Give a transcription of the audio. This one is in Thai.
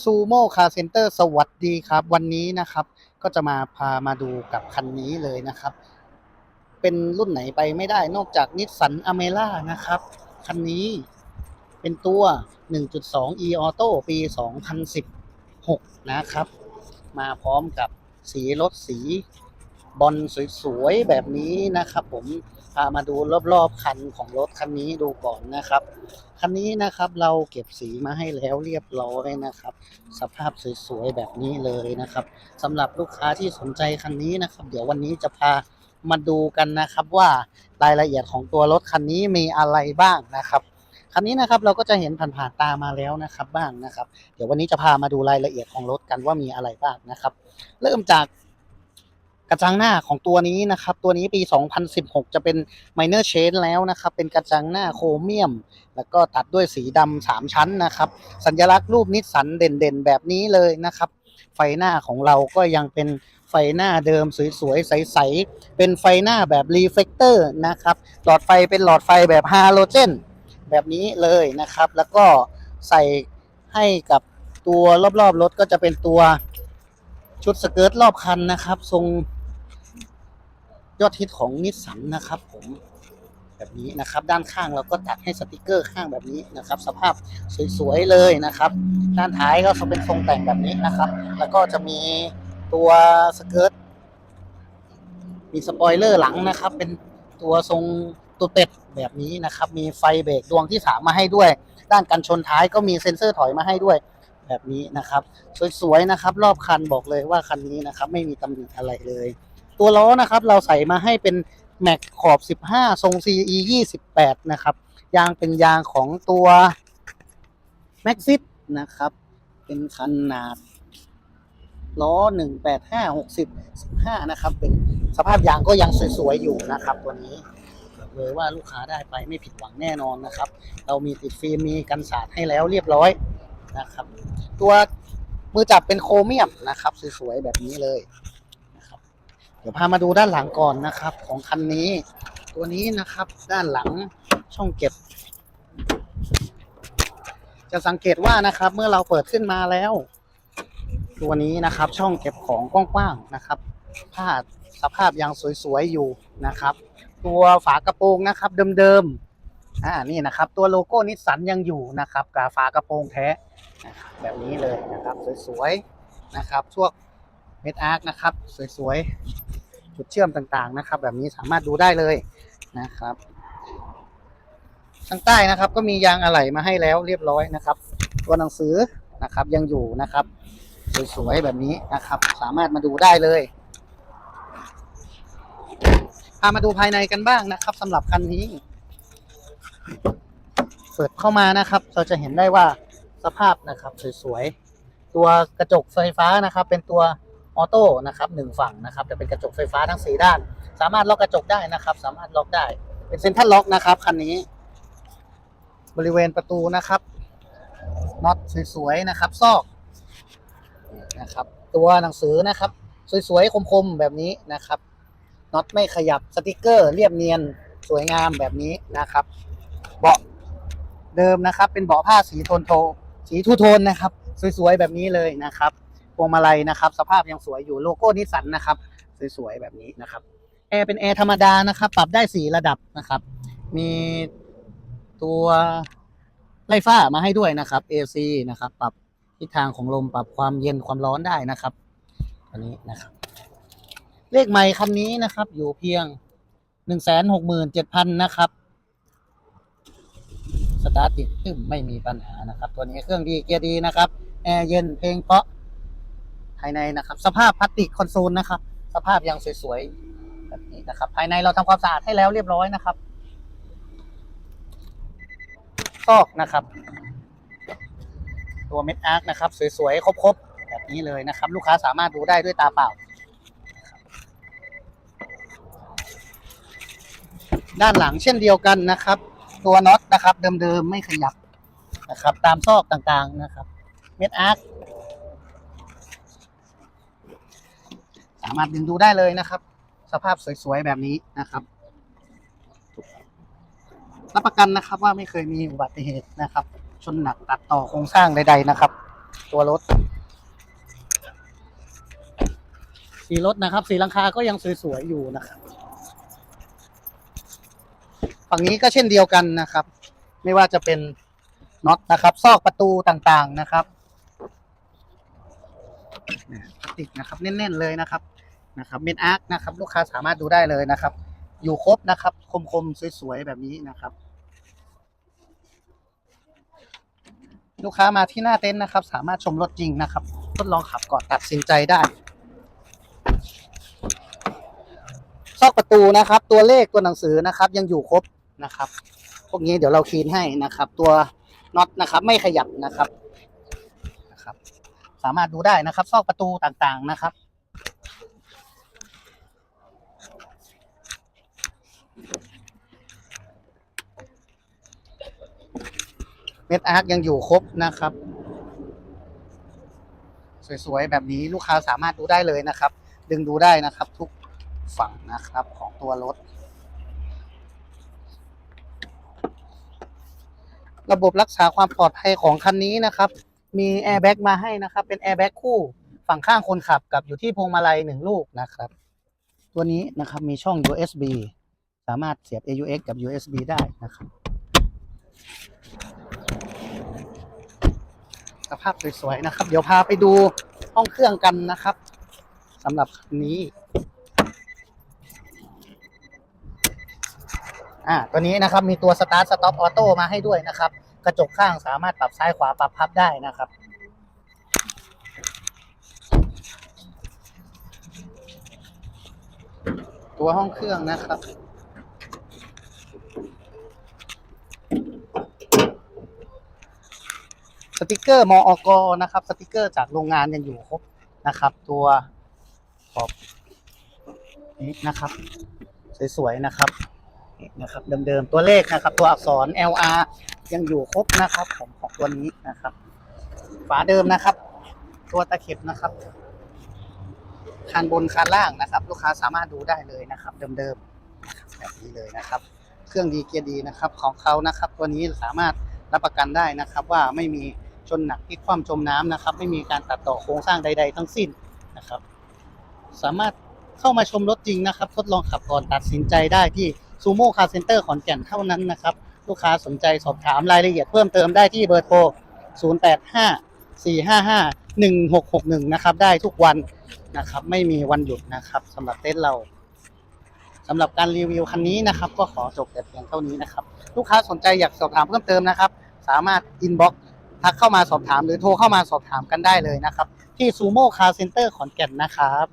ซูโม่คาเซ็นเตอร์สวัสดีครับ วันนี้นะครับ ก็จะมาพามาดูกับคันนี้เลยนะครับ เป็นรุ่นไหนไปไม่ได้นอกจากนิสสันอเมร่านะครับ คันนี้เป็นตัว 1.2 e auto ปี 2016 นะครับ มาพร้อมกับสีรถสีบอลสวยๆ แบบนี้นะครับผม พามาดูรอบๆคันของรถคันนี้ดูก่อนนะครับ คันนี้นะครับเราเก็บสีมาให้แล้วเรียบร้อยนะครับ สภาพสวยๆแบบนี้เลยนะครับสำหรับลูกค้าที่สนใจคันนี้นะครับ เดี๋ยววันนี้จะพามาดูกันนะครับว่ารายละเอียดของตัวรถคันนี้มีอะไรบ้างนะครับคันนี้นะครับเราก็จะเห็นผ่านๆตามาแล้วนะครับบ้างนะครับ เดี๋ยววันนี้จะพามาดูรายละเอียดของรถกันว่ามีอะไรบ้างนะครับ เริ่มจาก กระจังหน้าของตัวนี้นะครับ ตัวนี้ปี 2016 จะเป็น minor change แล้วนะครับ เป็นกระจังหน้าโครเมียม แล้วก็ตัดด้วยสีดำสามชั้นนะครับ สัญลักษณ์รูปนิสสันเด่นๆ แบบนี้เลยนะครับ ไฟหน้าของเราก็ยังเป็นไฟหน้าเดิมสวยๆ ใสๆ เป็นไฟหน้าแบบรีเฟกเตอร์นะครับ หลอดไฟเป็นหลอดไฟแบบฮาโลเจนแบบนี้เลยนะครับ แล้วก็ใส่ให้กับตัวรอบๆรถก็จะเป็นตัวชุดสเกิร์ตรอบคันนะครับ ทรง ยอดฮิตของนิสสันนะครับ ผมแบบนี้นะครับ ด้านข้างเราก็ตัดให้สติกเกอร์ข้างแบบนี้นะครับ สภาพสวยๆเลยนะครับ ด้านท้ายก็จะเป็นทรงแต่งแบบนี้นะครับ แล้วก็จะมีตัวสเกิร์ตมีสปอยเลอร์หลังนะครับ เป็นตัวทรงตัวเป็ดแบบนี้นะครับ มีไฟเบรกดวงที่สามมาให้ด้วย ด้านกันชนท้ายก็มีเซ็นเซอร์ถอยมาให้ด้วย แบบนี้นะครับ สวยๆนะครับ รอบคันบอกเลยว่าคันนี้นะครับ ไม่มีตำหนิอะไรเลย ตัวล้อนะครับเราใส่มาให้เป็นแม็กขอบ 15 ทรง CE 28 นะครับ ยางเป็นยางของตัว m a x ิ t นะครับ เป็นขนาดล้อ 185 60 15 นะครับ เป็นสภาพยางก็ยังสวยๆ อยู่นะครับตัวนี้บอกเลยว่าลูกค้าได้ไปไม่ผิดหวังแน่นอนนะครับ เรามีติดฟิล์มมีกันสาดให้แล้วเรียบร้อยนะครับ ตัวมือจับเป็นโครเมียมนะครับ สวยๆ แบบนี้เลย ดี๋ยวพามาดูด้านหลังก่อนนะครับ ของคันนี้ ตัวนี้นะครับ ด้านหลังช่องเก็บ จะสังเกตว่านะครับ เมื่อเราเปิดขึ้นมาแล้ว ตัวนี้นะครับ ช่องเก็บของกว้างๆนะครับผ้าสภาพยังสวยๆอยู่นะครับ ตัวฝากระโปรงนะครับ เดิมๆอ่านี่นะครับ ตัวโลโก้นิสสันยังอยู่นะครับกับฝากระโปรงแท้แบบนี้เลยนะครับ สวยๆนะครับช่วง เม็ดอาร์คนะครับ สวยๆ จุดเชื่อมต่างๆนะครับ แบบนี้สามารถดูได้เลยนะครับทางใต้นะครับ ก็มียางอะไหล่มาให้แล้วเรียบร้อยนะครับ ตัวหนังสือนะครับยังอยู่นะครับ สวยๆแบบนี้นะครับ สามารถมาดูได้เลยพามาดูภายในกันบ้างนะครับสำหรับคันนี้ เปิดเข้ามานะครับ เราจะเห็นได้ว่าสภาพนะครับ สวยๆ ตัวกระจกไฟฟ้านะครับ เป็นตัว ออโต้นะครับหนึ่งฝั่งนะครับจะเป็นกระจกไฟฟ้าทั้งสี่ด้าน สามารถล็อกกระจกได้นะครับ สามารถล็อกได้ เป็นเซ็นทรัลล็อกนะครับคันนี้ บริเวณประตูนะครับน็อตสวยๆนะครับ ซอกนะครับ ตัวหนังสือนะครับ สวยๆคมๆแบบนี้นะครับน็อตไม่ขยับสติกเกอร์เรียบเนียนสวยงามแบบนี้นะครับ เบาะเดิมนะครับ เป็นเบาะผ้าสีโทนโทสีทูโทนนะครับ สวยๆแบบนี้เลยนะครับ พวงมาลัยนะครับ สภาพยังสวยอยู่โลโก้นิสสันนะครับสวยๆแบบนี้นะครับแอร์เป็นแอร์ธรรมดานะครับ ปรับได้สี่ระดับนะครับ มีตัวไล่ฟ้ามาให้ด้วยนะครับ AC นะครับ ปรับทิศทางของลมปรับความเย็นความร้อนได้นะครับอันนี้นะครับ เลขใหม่คันนี้นะครับ อยู่เพียงหนึ่งแสนหกหมื่นเจ็ดพันนะครับสตาร์ทติดตึ้มไม่มีปัญหานะครับ ตัวนี้เครื่องดีเกียร์ดีนะครับ แอร์เย็นเพลงเพราะ ภายในนะครับ สภาพพลาสติกคอนโซลนะครับ สภาพยังสวยๆแบบนี้นะครับ ภายในเราทำความสะอาดให้แล้วเรียบร้อยนะครับซอกนะครับ ตัวเม็ดอาร์คนะครับ สวยๆครบๆแบบนี้เลยนะครับ ลูกค้าสามารถดูได้ด้วยตาเปล่า ด้านหลังเช่นเดียวกันนะครับ ตัวน็อตนะครับ เดิมๆไม่ขยับนะครับ ตามซอกต่างๆนะครับ เม็ดอาร์ค สามารถดึงดูได้เลยนะครับ สภาพสวยๆแบบนี้นะครับรับประกันนะครับว่าไม่เคยมีอุบัติเหตุนะครับ ชนหนักตัดต่อโครงสร้างใด ๆนะครับ ตัวรถ สีรถนะครับ สีลังคาก็ยังสวยๆอยู่นะครับฝั่งนี้ก็เช่นเดียวกันนะครับ ไม่ว่าจะเป็นน็อตนะครับ ซอกประตูต่างๆนะครับ ติกนะครับ แน่นๆเลยนะครับนะครับเมนอาร์คนะครับ ลูกค้าสามารถดูได้เลยนะครับ อยู่ครบนะครับ คมๆสวยๆแบบนี้นะครับ ลูกค้ามาที่หน้าเต็นท์นะครับ สามารถชมรถจริงนะครับทดลองขับก่อนตัดสินใจได้ซอกประตูนะครับ ตัวเลขตัวหนังสือนะครับ ยังอยู่ครบนะครับ พวกนี้เดี๋ยวเราคลีนให้นะครับ ตัวน็อตนะครับ ไม่ขยับนะครับ สามารถดูได้นะครับซอกประตูต่างๆนะครับ เม็ดอาร์คยังอยู่ครบนะครับ สวยๆ แบบนี้ลูกค้าสามารถดูได้เลยนะครับ ดึงดูได้นะครับทุกฝั่งนะครับของตัวรถระบบรักษาความปลอดภัยของคันนี้นะครับ มีแอร์แบ็กมาให้นะครับ เป็นแอร์แบ็กคู่ฝั่งข้างคนขับกับอยู่ที่พวงมาลัยหนึ่งลูกนะครับ ตัวนี้นะครับมีช่อง USB สามารถเสียบ AUX กับ USB ได้นะครับสภาพสวยๆนะครับ เดี๋ยวพาไปดูห้องเครื่องกันนะครับสำหรับคันนี้อ่าตัวนี้นะครับมีตัว Start Stop Auto มาให้ด้วยนะครับ กระจกข้างสามารถปรับซ้ายขวาปรับพับได้นะครับ ตัวห้องเครื่องนะครับสติกเกอร์มออกนะครับ สติกเกอร์จากโรงงานยังอยู่ครบนะครับ ตัวขอบนี้นะครับ สวยๆนะครับนี่นะครับ เดิมๆ ตัวเลขนะครับ ตัวอักษร LR ยังอยู่ครบนะครับของของตัวนี้นะครับ ฝาเดิมนะครับ ตัวตะเข็บนะครับคานบนคานล่างนะครับ ลูกค้าสามารถดูได้เลยนะครับ เดิมๆแบบนี้เลยนะครับ เครื่องดีเกียร์ดีนะครับ ของเขานะครับ ตัวนี้สามารถรับประกันได้นะครับ ว่าไม่มีชนหนักที่คว่ำจมน้ำนะครับ ไม่มีการตัดต่อโครงสร้างใด ๆ ทั้งสิ้นนะครับ สามารถเข้ามาชมรถจริงนะครับ ทดลองขับก่อนตัดสินใจได้ที่ซูโม่คาร์เซ็นเตอร์ขอนแก่นเท่านั้นนะครับ ลูกค้าสนใจสอบถามรายละเอียดเพิ่มเติมได้ที่เบอร์โทร 085 455 1661 นะครับ ได้ทุกวันนะครับ ไม่มีวันหยุดนะครับสำหรับเต้นท์เราสำหรับการรีวิวคันนี้นะครับ ก็ขอจบแต่เพียงเท่านี้นะครับ ลูกค้าสนใจอยากสอบถามเพิ่มเติมนะครับ สามารถอินบ็อกซ์ทักเข้ามาสอบถามหรือโทรเข้ามาสอบถามกันได้เลยนะครับ ที่ซูโม่คาร์เซ็นเตอร์ขอนแก่นนะครับ